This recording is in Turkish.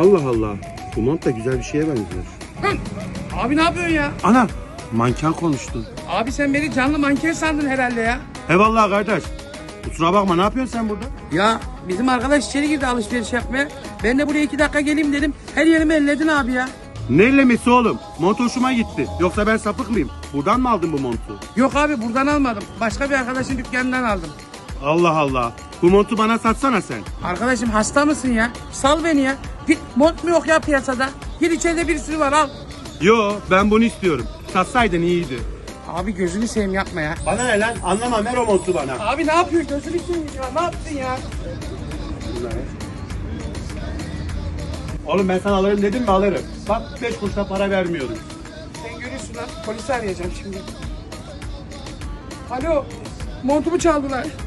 Allah Allah. Bu mont da güzel bir şeye benziyor. Abi ne yapıyorsun ya? Ana manken konuştu. Abi sen beni canlı manken sandın herhalde ya. Eyvallah kardeş. Kusura bakma ne yapıyorsun sen burada? Ya bizim arkadaş içeri girdi alışveriş yapmaya. Ben de buraya iki dakika geleyim dedim. Her yerimi elledin abi ya. Ne ellemesi oğlum? Mont hoşuma gitti. Yoksa ben sapık mıyım? Buradan mı aldın bu montu? Yok abi buradan almadım. Başka bir arkadaşın dükkanından aldım. Allah Allah. Bu montu bana satsana sen. Arkadaşım hasta mısın ya? Sal beni ya. Bir mont mu yok ya piyasada? Gir içeride bir sürü var al. Yo ben bunu istiyorum. Satsaydın iyiydi. Abi gözünü seveyim yapma ya. Bana ne lan? Anlamam ver o montu bana. Abi ne yapıyorsun? Gözünü seveyim ya. Ne yaptın ya? Oğlum ben sana alırım dedim mi alırım. Bak 5 kuruşa para vermiyorum. Sen görürsün lan. Polisi arayacağım şimdi. Alo. Montumu çaldılar.